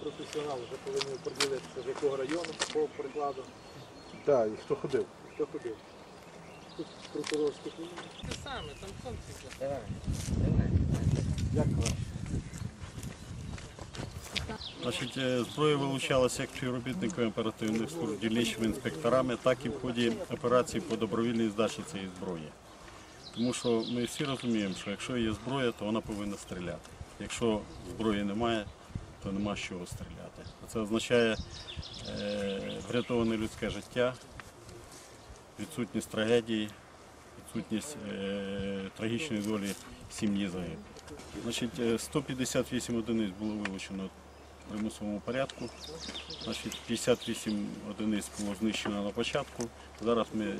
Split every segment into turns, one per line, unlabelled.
Професіонал вже повинен приділитися, з якого району, по прикладу,
Так, і хто ходив?
хто ходив. Тут прокурорський Те саме, там хлопці.
Як краще?
Значить, е, зброя вилучалася як співробітниками оперативних служб, дільничними інспекторами, так і в ході операції по добровільній здачі цієї зброї. Тому що ми всі розуміємо, що якщо є зброя, то вона повинна стріляти. Якщо зброї немає, то нема з чого стріляти. Це означає е, врятоване людське життя, відсутність трагедії, відсутність е, трагічної долі сім'ї загиблих. Значить, е, 158 одиниць було вилучено в примусовому порядку. Значить, 58 одиниць було знищено на початку. Зараз ми е,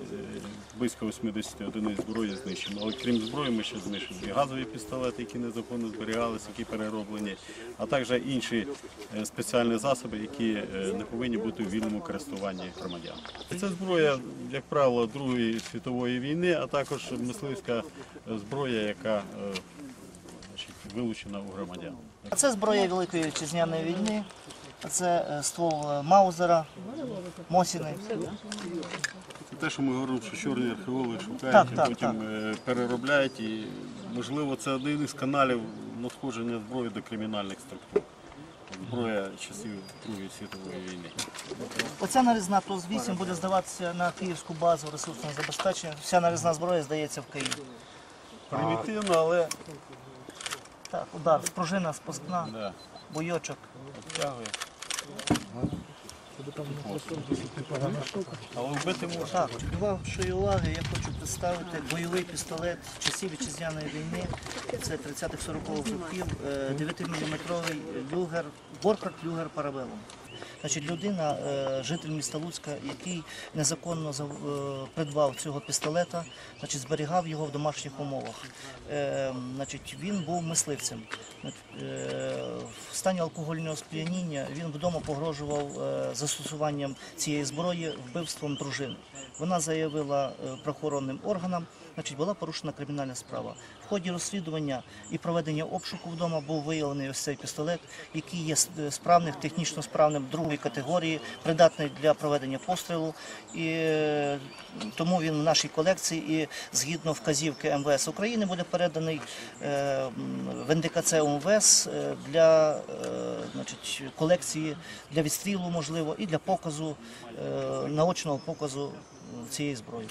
близько 80 одиниць зброї знищено. Але крім зброї, ми ще знищили газові пістолети, які незаконно зберігалися, які перероблені, а також інші е, спеціальні засоби, які е, не повинні бути у вільному користуванні громадян. Це зброя, як правило, Другої світової війни, а також мисливська зброя, яка вилучена у громадян.
А Це зброя Великої Вітчизняної війни, а це е, ствол е, Маузера, Мосіни.
Це те, що ми говоримо, що чорні археологи шукають,
Так,
і
так,
потім е, переробляють. І, можливо, це один із каналів надходження зброї до кримінальних структур. Зброя часів Другої світової війни.
Оця нарізна плюс 8 буде здаватися на київську базу ресурсного забезпечення. Вся нарізна зброя здається в Київ.
Примітивно, але
Так, удар, спружина, спускна,
да,
бойочок.
Тягує. Але вбити можна.
Так, до вашої уваги я хочу представити бойовий пістолет часів вітчизняної війни. Це 30-40-х років, 9-мм люгер, Борхард люгер парабелом. Значить, людина, е, житель міста Луцька, який незаконно е, придбав цього пістолета, значить, зберігав його в домашніх умовах. Е, Значить, він був мисливцем. В стані алкогольного сп'яніння він вдома погрожував застосуванням цієї зброї вбивством дружини. Вона заявила правоохоронним органам, значить, була порушена кримінальна справа. В ході розслідування і проведення обшуку вдома був виявлений ось цей пістолет, який є справним, технічно справним другої категорії, придатний для проведення пострілу. І е, тому він в нашій колекції і згідно вказівки МВС України буде переданий е, в НДКЦ УМВС е, для значить, колекції для відстрілу, можливо, і для показу, наочного показу цієї зброї.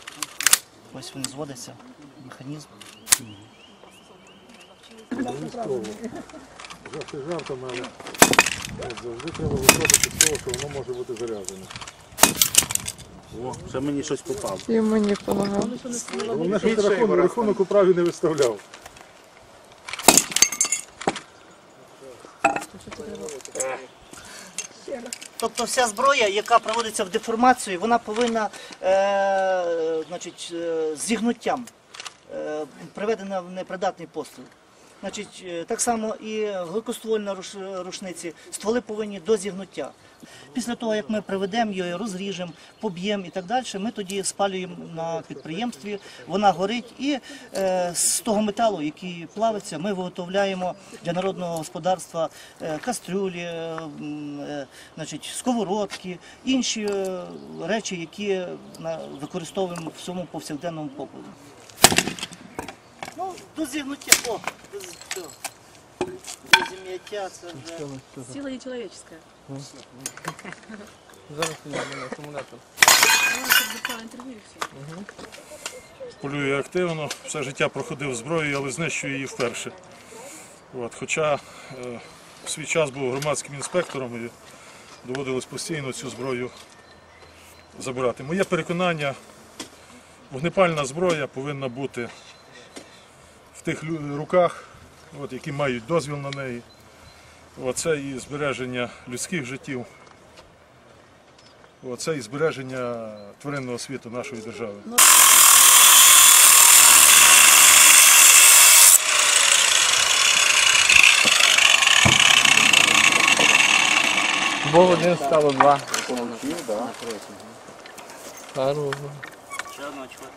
Ось він зводиться, механізм.
Жарти жартами, але завжди треба виходити з того, що воно може бути заряджене.
О, вже мені щось попало.
І мені допомагав.
Головне, ти рахунок, рахунок у праві не виставляв.
Тобто вся зброя, яка проводиться в деформацію, вона повинна е, значить, е, з зігнуттям е, приведена в непридатний постріл. Значить, е, так само і гликоствольна руш- рушниці, стволи повинні до зігнуття. Після того, як ми приведемо її, розріжемо, поб'ємо і так далі, ми тоді спалюємо на підприємстві, вона горить і е, з того металу, який плавиться, ми виготовляємо для народного господарства е, кастрюлі, значить, сковородки, інші речі, які на- використовуємо в цьому повсякденному побуті. Ну, до зігнуття, о, до з- це вже.
Сила нечеловеческая.
Зараз я на акумулятор.
Все.
Полюю активно, все життя проходив зброєю, але знищую її вперше. От, хоча е, в свій час був громадським інспектором і доводилось постійно цю зброю забирати. Моє переконання, вогнепальна зброя повинна бути в тих руках, от, які мають дозвіл на неї. Оце і збереження людських життів. От, Це і збереження тваринного світу нашої держави.
Був один, стало два. Пару.
Ще одного чого.